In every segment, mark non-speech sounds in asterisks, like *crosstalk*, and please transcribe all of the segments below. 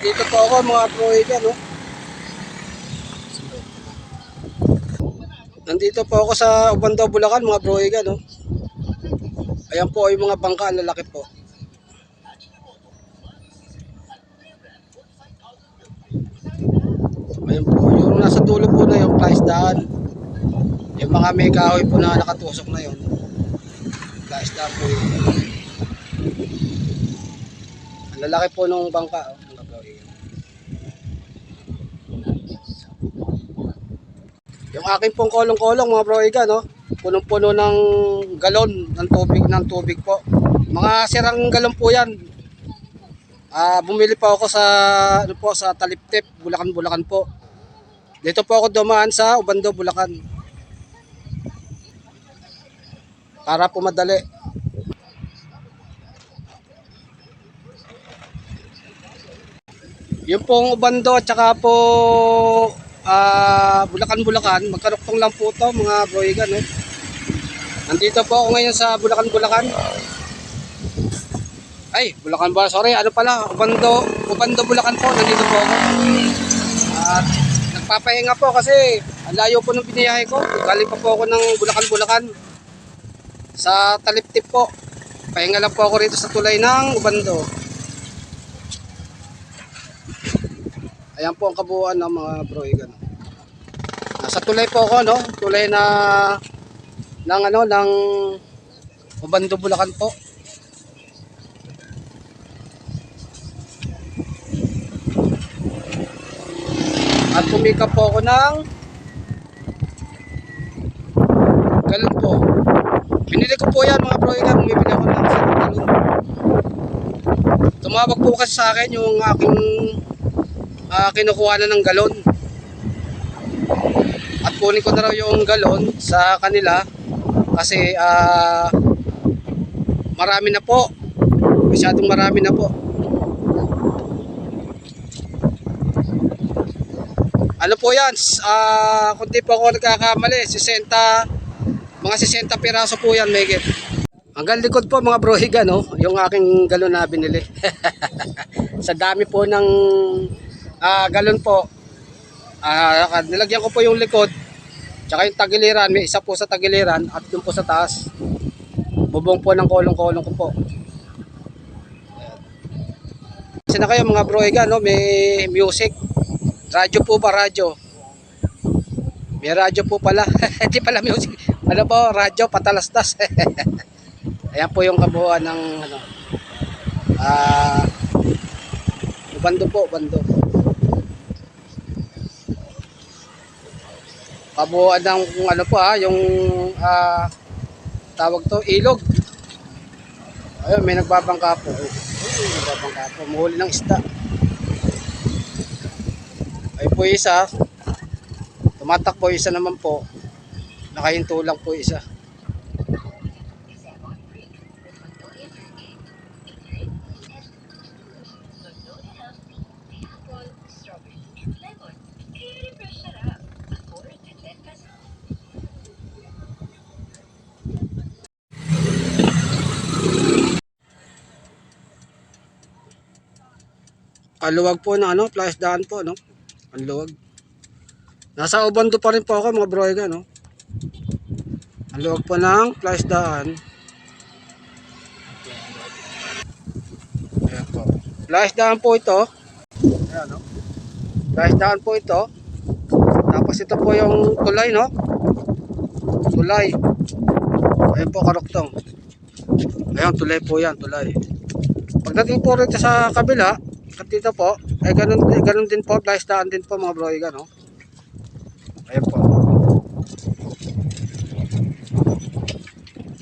Dito po ako mga proiga, no? Nandito po ako sa Ubando, Bulacan, mga proiga, no? Ayan po yung mga bangka, ang lalaki po. Ayan po, yung nasa dulo po na yung flies daan. Yung mga may kahoy po na nakatusok na yun. Flies daan po yun. Ang lalaki po nung bangka, oh, mga proiga. Yung aking pong kolong-kolong mga broiga, no? Punong-puno ng galon ng tubig ng tubig po. Mga sirang galon po 'yan. Ah, bumili pa ako sa ano po sa Taliptip, Bulacan, Bulacan po. Dito po ako dumaan sa Ubando, Bulacan. Para po madali. Yung pong Ubando at saka po ah Bulacan Bulacan, magkaruktong lang po to mga broigan no. Nandito po ako ngayon sa Bulacan Bulacan. Ay, Bulacan ba? Sorry, ano pala? Ubando, Ubando Bulacan po, nandito po ako. At nagpapahinga po kasi ang layo po ng biniyahe ko. Galing pa po ako ng Bulacan Bulacan sa Taliptip po. Pahinga lang po ako rito sa tulay ng Ubando. Ayan po ang kabuuan ng mga broigan. Nasa tulay po ako, no? Tulay na ng ano, ng Ubando Bulacan po. At pumikap po ako ng galon po. Binili ko po yan mga broigan. Bumibili ako ng isang galon. Tumawag po kasi sa akin yung aking ah, kinukuha na ng galon. Kunin ko na raw yung galon sa kanila kasi ah, marami na po. Masyadong marami na po. Ano po yan? Ah, kung di po ako nagkakamali, 60, mga 60 piraso po yan, Megit. Hanggang likod po mga brohiga, no? Yung aking galon na binili. *laughs* sa dami po ng ah, galon po. Ah, nilagyan ko po yung likod. Tsaka yung tagiliran, may isa po sa tagiliran at yung po sa taas. Bubong po ng kolong-kolong ko po. Kasi na kayo mga brohiga, no? May music. Radyo po ba? Radyo. May radyo po pala. *laughs* Hindi pala music. Ano po? Radyo, patalastas. *laughs* Ayan po yung kabuuan ng ano. Ah, bando po, bando. Kabuuan ng kung ano po ha, yung ah, tawag to, ilog. Ayun, may nagbabangka po. Ayun, nagbabangka po. Muhuli ng isda. Ay po isa. Tumatak po isa naman po. Nakahinto lang po isa. Kaluwag po na ano, flash daan po, no? Ang luwag. Nasa Ubando pa rin po ako mga broiga, no? Ang luwag po ng flash daan. Ayan po. Flash daan po ito. Ayan, no? Flash daan po ito. Tapos ito po yung tulay, no? Tulay. Ayan po, karuktong. Ayan, tulay po yan, tulay. Pagdating po rito sa kabila, at dito po, ay ganun, eh, ganun din po, flash daan din po mga broiga, no? Ayan po.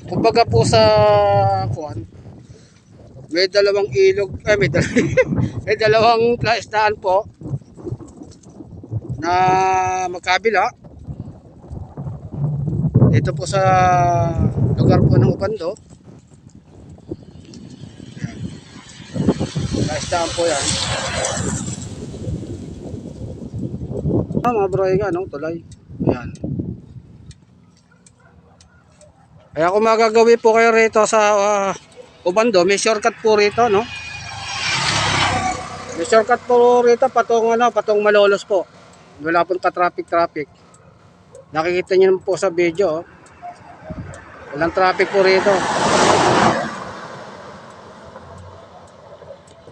Kumbaga po sa kuan, may dalawang ilog, ay may, dal *laughs* may dalawang flash daan po na magkabila. Dito po sa lugar po ng Kaistaan po yan. Ah, mga broiga, no? Tulay. Ayan. Kaya kung magagawi po kayo rito sa ah, Ubando, may shortcut po rito, no? May shortcut po rito patong ano, patong Malolos po. Wala pong ka-traffic-traffic. Nakikita naman po sa video. oh. Walang traffic po rito.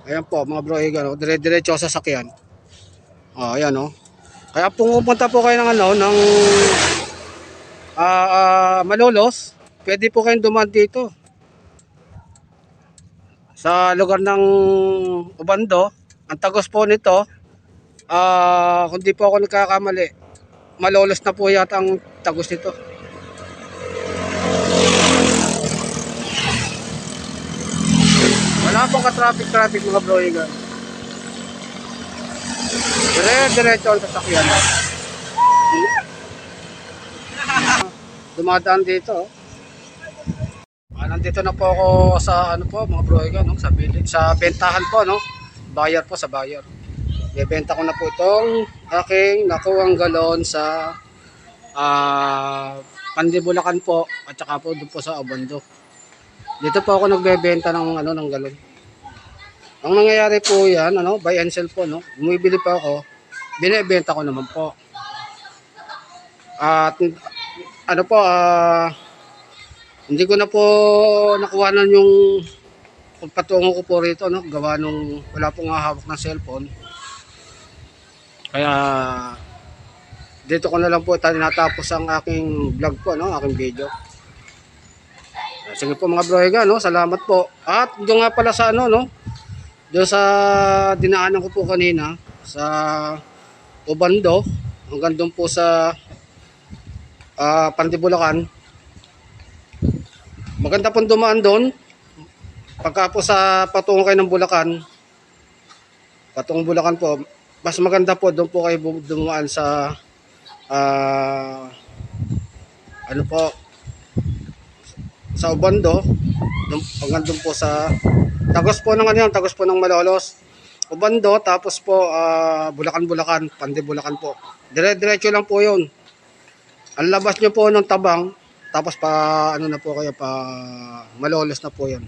Ayan po, mga bro, higa, no? dire-diretso sa sakyan. Oh, ayan, no? Kaya pumupunta po kayo ng ano, ng ah ah, Malolos, pwede po kayong dumaan dito. Sa lugar ng Ubando, ang tagos po nito, ah kung di po ako nagkakamali, Malolos na po yata ang tagos nito. Wala pong ka-traffic-traffic mga bro, higa. Dire-diretso ang sasakyan. Dumadaan dito. oh. Ah, nandito na po ako sa ano po mga bro, higa, no? sa, sa bentahan po, no? Bayar po sa bayar. Bebenta ko na po itong aking nakuwang galon sa ah Pandibulacan po at saka po doon po sa Abando. Dito po ako nagbebenta ng ano ng galon. Ang nangyayari po 'yan, ano, buy and sell po, no. Bumibili pa ako, binebenta ko naman po. At ano po, ah hindi ko na po nakuhanan yung pagpatungo ko po rito, no, gawa nung wala pong hawak ng cellphone. Kaya dito ko na lang po tinatapos ang aking vlog po, no, aking video. Sige po mga brohiga, no? Salamat po. At doon nga pala sa ano, no? Doon sa dinaanan ko po kanina sa Ubando, hanggang doon po sa ah Pandibulacan. Maganda pong dumaan doon. Pagka po sa patungo kayo ng Bulacan, patungong Bulacan po, mas maganda po doon po kayo dumaan sa ah ano po sa Ubando, dun, hanggang doon po sa tagos po ng ano yan, tagos po ng Malolos. Ubando, tapos po ah, Bulacan-Bulacan, Pandi-Bulacan po. Dire-diretso lang po yun. Ang labas nyo po ng tabang, tapos pa ano na po kayo, pa Malolos na po yun.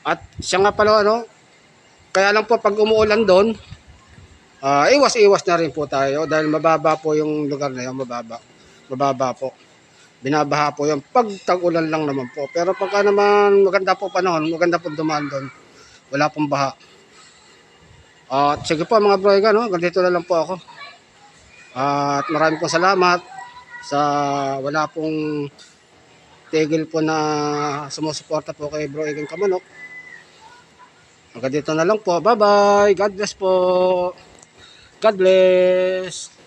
At siya nga pala ano, kaya lang po pag umuulan doon, ah iwas-iwas na rin po tayo dahil mababa po yung lugar na yun, mababa. Mababa po binabaha po yung pag tag-ulan lang naman po. Pero pagka naman maganda po panahon, maganda po dumaan doon. Wala pong baha. At sige po mga bro, no? ganito na lang po ako. At maraming po salamat sa wala pong tigil po na sumusuporta po kay Bro Igan Kamanok. Hanggang dito na lang po. Bye-bye. God bless po. God bless.